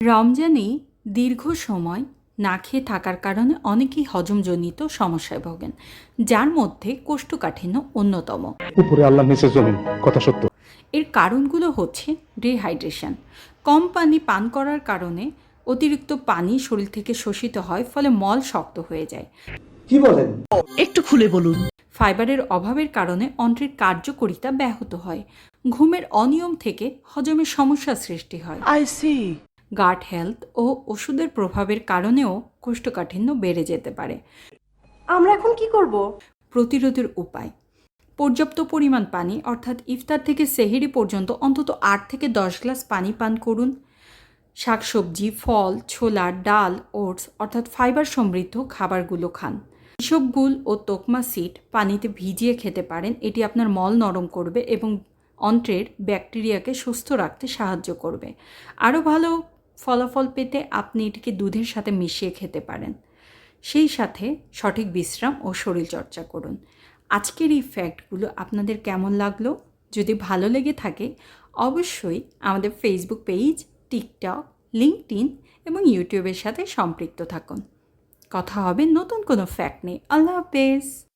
রমজানে দীর্ঘ সময় না খেয়ে থাকার কারণে অনেকেই হজমজনিত সমস্যায় ভোগেন যার মধ্যে কোষ্ঠকাঠিন্য অন্যতম। উপরে আল্লাহ নিচে জমিন কথা সত্য। এর কারণগুলো হচ্ছে ডিহাইড্রেশন। কম পানি পান করার কারণে অতিরিক্ত পানি শরীর থেকে শোষিত হয় ফলে মল শক্ত হয়ে যায়। কি বলেন? একটু খুলে বলুন। ফাইবারের অভাবের কারণে অন্ত্রের কার্যকরিতা ব্যাহত হয়। ঘুমের অনিয়ম থেকে হজমের সমস্যা সৃষ্টি হয়। আই সি গাট হেলথ ও ওষুধের প্রভাবের কারণেও কোষ্ঠকাঠিন্য বেড়ে যেতে পারে। আমরা এখন কি করব? প্রতিরোধের উপায়। পর্যাপ্ত পরিমাণ পানি অর্থাৎ ইফতার থেকে সেহেরি পর্যন্ত অন্তত আট থেকে দশ গ্লাস পানি পান করুন। শাকসবজি ফল ছোলা ডাল ওটস অর্থাৎ ফাইবার সমৃদ্ধ খাবারগুলো খান। ইসবগুল ও তোকমা সিড পানিতে ভিজিয়ে খেতে পারেন এটি আপনার মল নরম করবে এবং অন্ত্রের ব্যাকটেরিয়াকে সুস্থ রাখতে সাহায্য করবে। আরও ভালো ফলাফল পেতে আপনি এটিকে দুধের সাথে মিশিয়ে খেতে পারেন। সেই সাথে সঠিক বিশ্রাম ও শরীরচর্চা করুন। আজকের এই ফ্যাক্টগুলো আপনাদের কেমন লাগল? যদি ভালো লেগে থাকে, অবশ্যই আমাদের ফেসবুক পেজ টিকটক লিঙ্কডিন এবং ইউটিউবের সাথে সম্পৃক্ত থাকুন। কথা হবে নতুন কোনো ফ্যাক্ট নেই আল্লাহ হাফেজ!